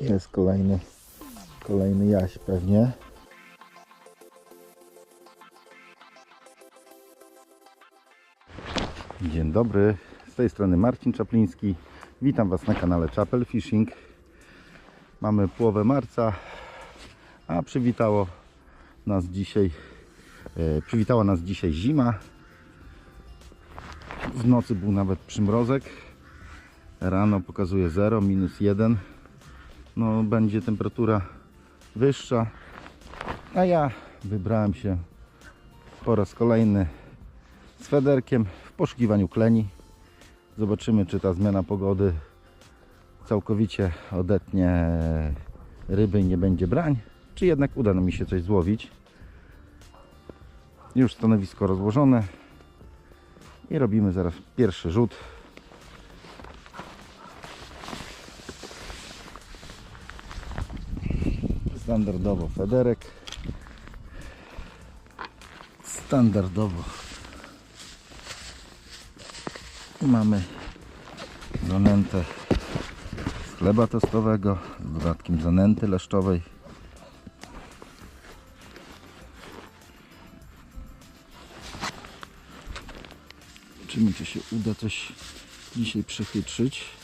Jest kolejny, kolejny jaś pewnie. Dzień dobry, z tej strony Marcin Czapliński. Witam Was na kanale Chapel Fishing. Mamy połowę marca, a przywitało nas dzisiaj, e, przywitała nas dzisiaj zima. W nocy był nawet przymrozek. Rano pokazuje 0, minus 1. No, będzie temperatura wyższa. A ja wybrałem się po raz kolejny z federkiem w poszukiwaniu kleni. Zobaczymy, czy ta zmiana pogody całkowicie odetnie ryby i nie będzie brań, czy jednak uda mi się coś złowić. Już stanowisko rozłożone i robimy zaraz pierwszy rzut. Standardowo federek. Standardowo mamy zanętę z chleba tostowego z dodatkiem zanęty leszczowej. Zobaczymy, czy się uda coś dzisiaj przechytrzyć.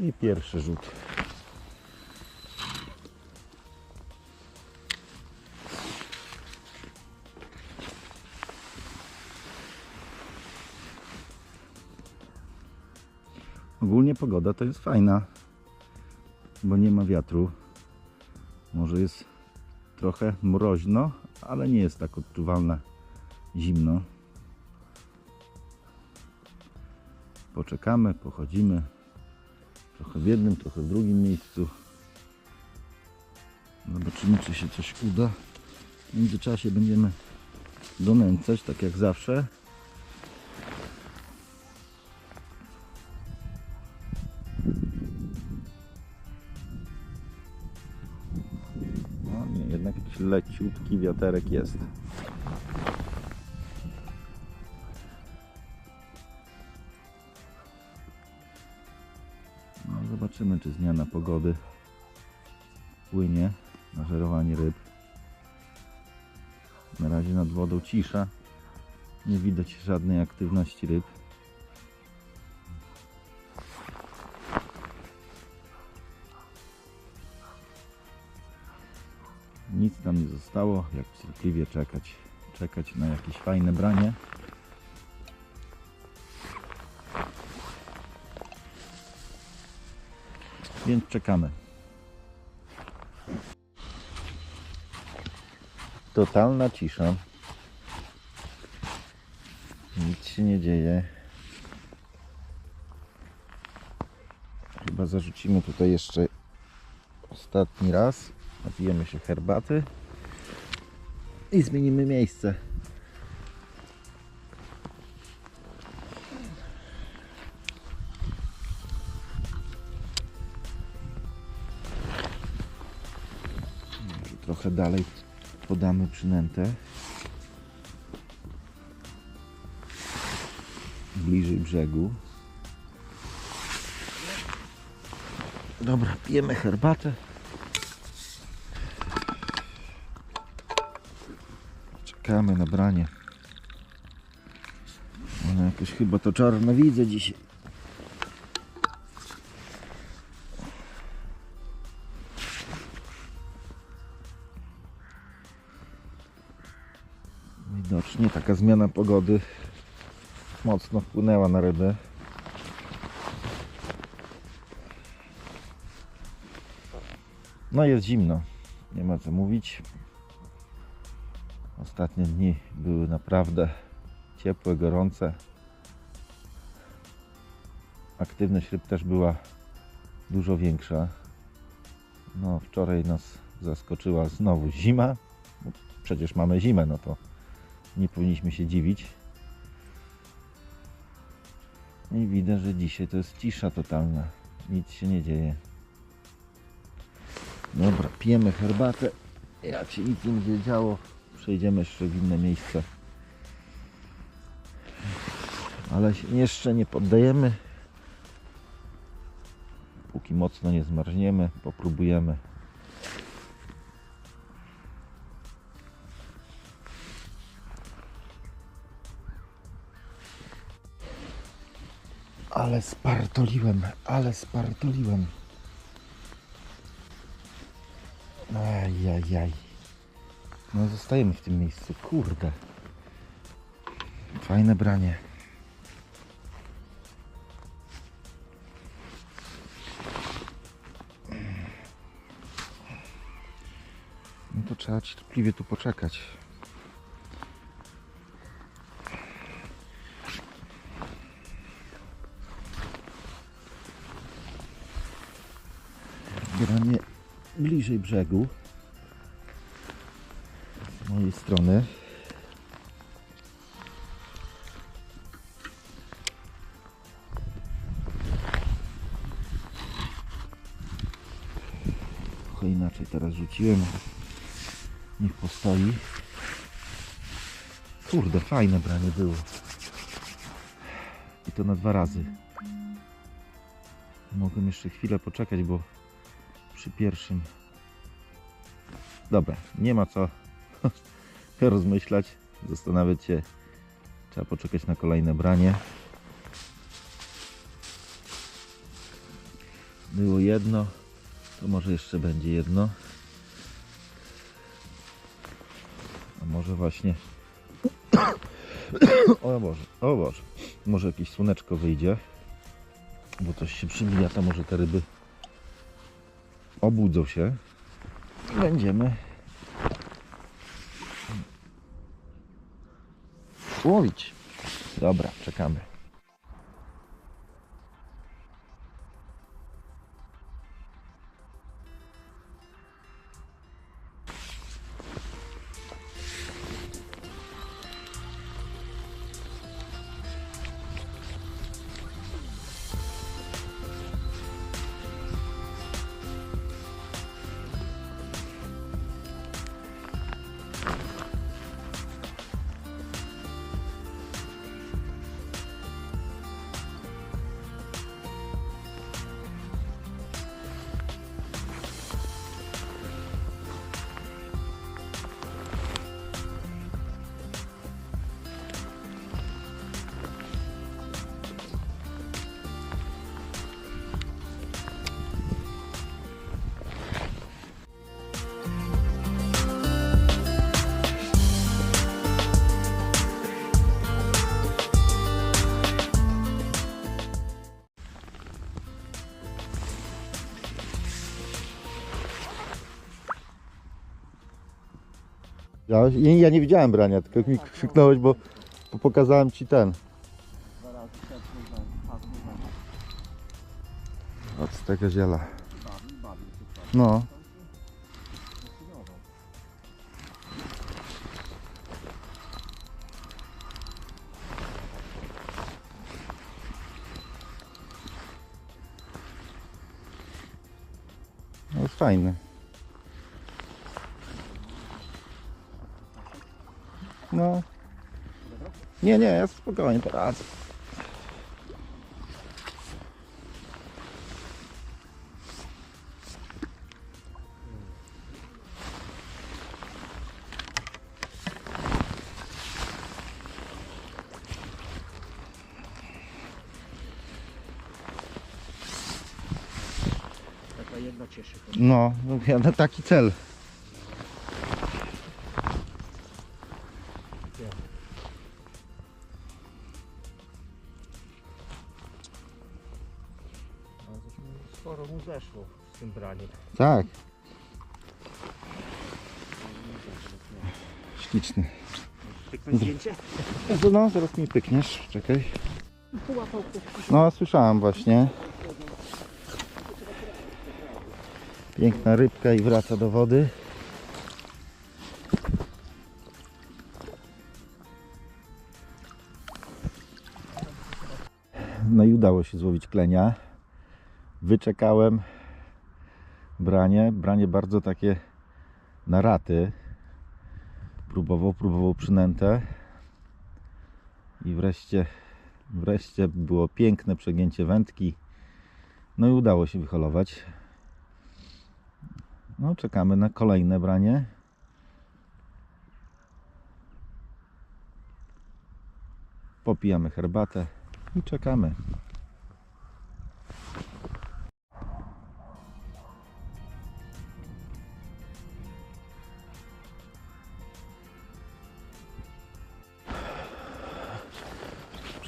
I pierwszy rzut. Ogólnie pogoda to jest fajna, bo nie ma wiatru. Może jest trochę mroźno, ale nie jest tak odczuwalne zimno. Poczekamy, pochodzimy. Trochę w jednym, trochę w drugim miejscu. Zobaczymy, czy się coś uda. W międzyczasie będziemy donęcać, tak jak zawsze. No nie, jednak jakiś leciutki wiaterek jest. Zobaczymy, czy zmiana pogody wpłynie na żerowanie ryb. Na razie nad wodą cisza. Nie widać żadnej aktywności ryb. Nic nam nie zostało, jak cierpliwie czekać. Czekać na jakieś fajne branie. Więc czekamy. Totalna cisza. Nic się nie dzieje. Chyba zarzucimy tutaj jeszcze ostatni raz. Napijemy się herbaty i zmienimy miejsce. Trochę dalej podamy przynętę. Bliżej brzegu. Dobra, pijemy herbatę. Czekamy na branie. Ona jakoś chyba to czarno widzę dzisiaj. Widocznie taka zmiana pogody mocno wpłynęła na ryby. No jest zimno, nie ma co mówić. Ostatnie dni były naprawdę ciepłe, gorące. Aktywność ryb też była dużo większa. No, wczoraj nas zaskoczyła znowu zima. Przecież mamy zimę, no to nie powinniśmy się dziwić. I widać, że dzisiaj to jest cisza totalna. Nic się nie dzieje. Dobra, pijemy herbatę. Jak się nic nie będzie działo, przejdziemy jeszcze w inne miejsce. Ale jeszcze nie poddajemy. Póki mocno nie zmarzniemy, popróbujemy. Ale spartoliłem, ale spartoliłem. Ajajaj. No zostajemy w tym miejscu, kurde. Fajne branie. No to trzeba cierpliwie tu poczekać. Branie bliżej brzegu. Z mojej strony. Trochę inaczej teraz rzuciłem. Niech postoi. Kurde, fajne branie było. I to na dwa razy. Mogłem jeszcze chwilę poczekać, bo przy pierwszym. Dobra, nie ma co rozmyślać, zastanawiać się. Trzeba poczekać na kolejne branie. Było jedno, to może jeszcze będzie jedno. A może właśnie. O Boże, o Boże. Może jakieś słoneczko wyjdzie. Bo coś się przybija, to może te ryby obudzą się. I Będziemy łowić. Dobra, czekamy. Ja, ja nie widziałem brania, tylko mi krzyknąłeś, bo, pokazałem ci ten. Od z tego ziela. No. No jest No. Nie, nie, ja spokojnie poradzę. Taka jedna cieszy. No, no ja na taki cel. Zeszło z tym braniem. Tak. Śliczny. Pyknąć zdjęcie? No, zaraz mi pykniesz, czekaj. No, słyszałam właśnie. Piękna rybka i wraca do wody. No i udało się złowić klenia. Wyczekałem branie. Branie bardzo takie na raty. Próbował, próbował przynętę. I wreszcie Wreszcie było piękne przegięcie wędki. No i udało się wyholować. No, czekamy na kolejne branie. Popijamy herbatę i czekamy.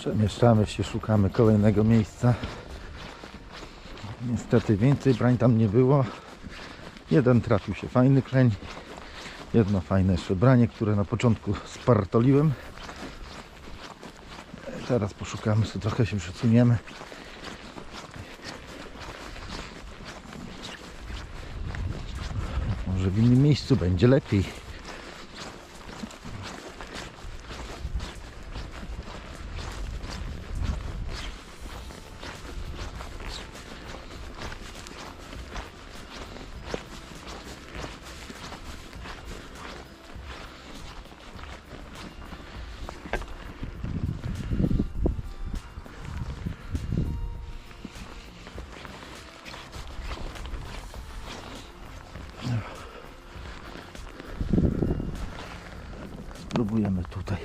Przemieszczamy się, szukamy kolejnego miejsca. Niestety więcej brań tam nie było. Jeden trafił się fajny kleń. Jedno fajne jeszcze branie, które na początku spartoliłem. Teraz poszukamy, sobie trochę się przesuniemy. Może w innym miejscu będzie lepiej. Spróbujemy tutaj.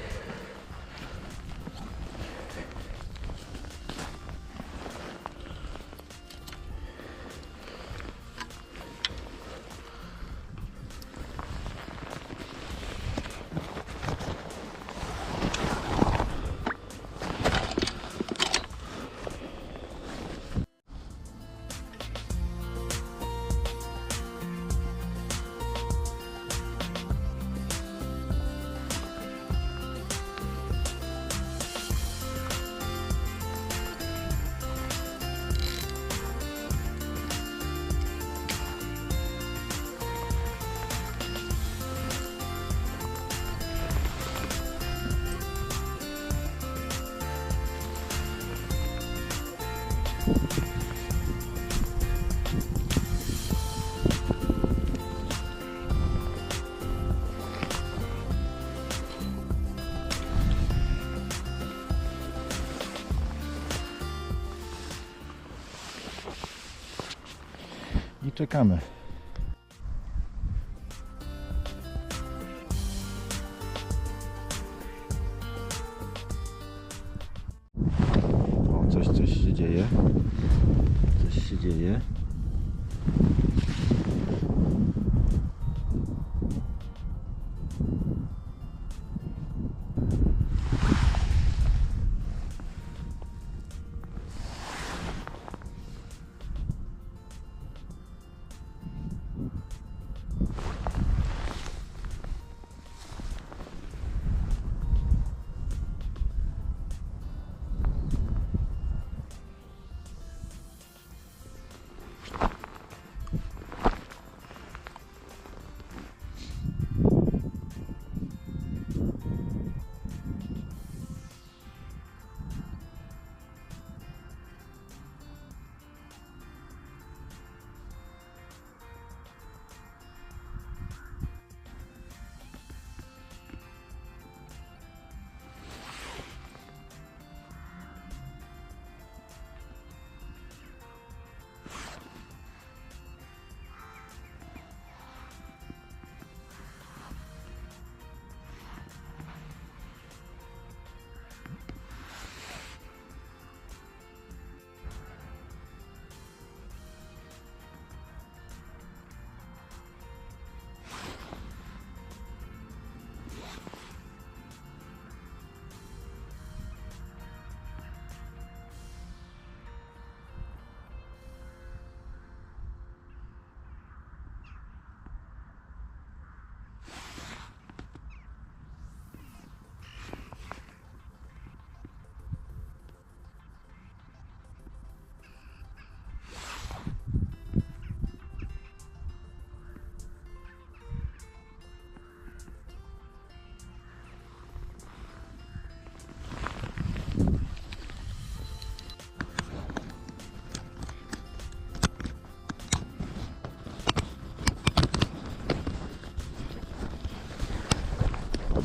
Czekamy. O, coś, coś się dzieje. Coś się dzieje.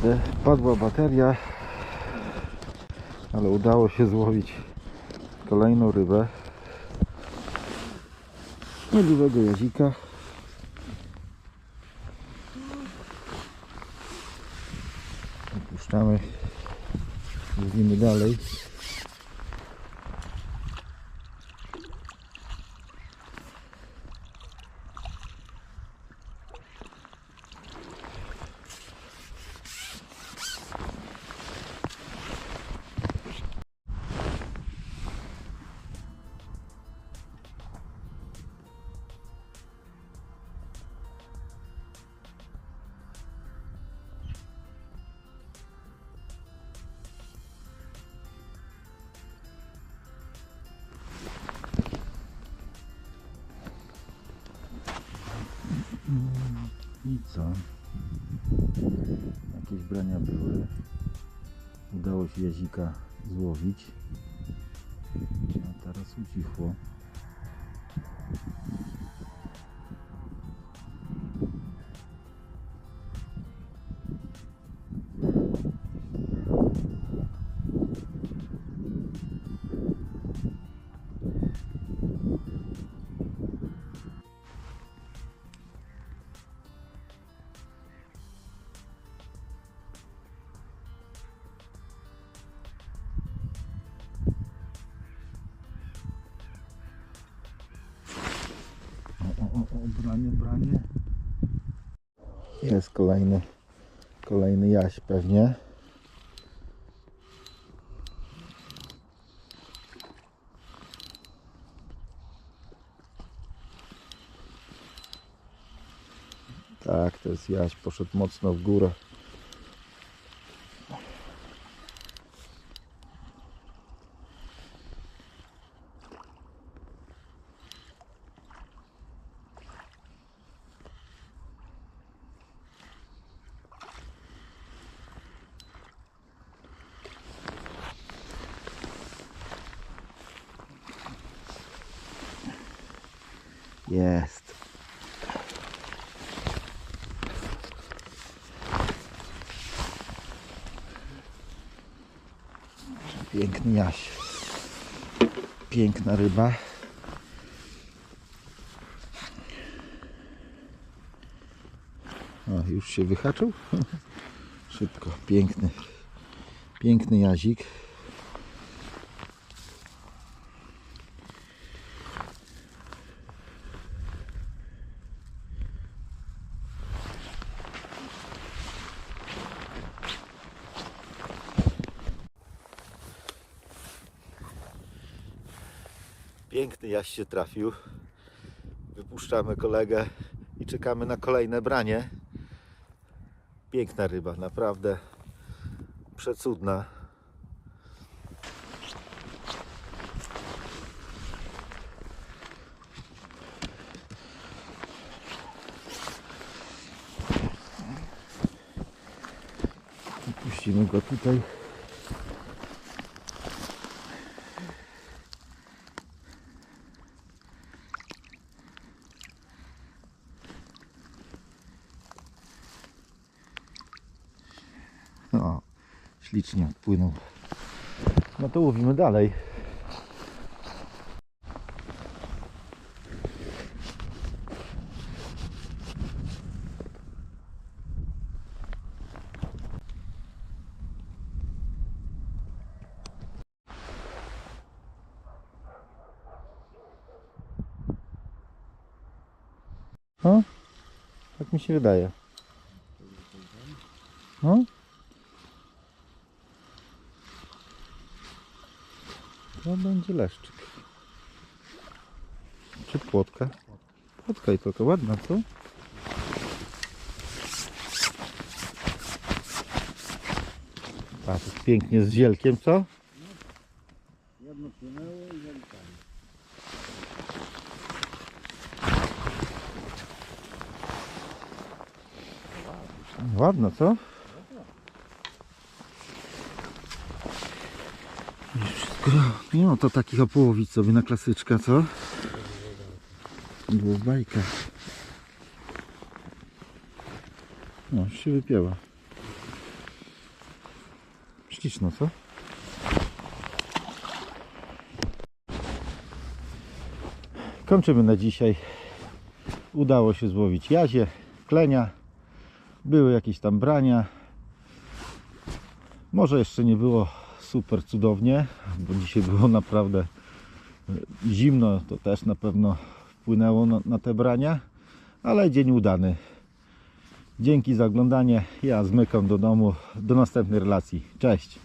Kurde, padła bateria, ale udało się złowić kolejną rybę. Niedługiego jazika. Jakieś brania były. Udało się jazika złowić. A teraz ucichło. O, o, branie, branie. Jest kolejny, kolejny jaś pewnie. Tak, to jest jaś, poszedł mocno w górę. Jest. Piękny jaś. Piękna ryba. O, już się wyhaczył? Szybko, piękny. Piękny jazik. Piękny jaś się trafił. Wypuszczamy kolegę i czekamy na kolejne branie. Piękna ryba, naprawdę przecudna. Puścimy go tutaj. O, ślicznie odpłynął. No to łowimy dalej. No, tak mi się wydaje. No. To będzie leszczyk. Czy płotka? Płotka i tylko ładna, co? A, to pięknie z zielkiem, co? Jedno płynęło i zalicali. Ładna, co? Już wszystko. Ma to takich opołowić sobie na klasyczka, co? Było bajka. No, się wypięła. śliczno, co? Kończymy na dzisiaj. Udało się złowić jazie, klenia. Były jakieś tam brania. Może jeszcze nie było super cudownie, bo dzisiaj było naprawdę e, zimno. To też na pewno wpłynęło na, na te brania, ale dzień udany. Dzięki za oglądanie. Ja zmykam do domu. Do następnej relacji. Cześć.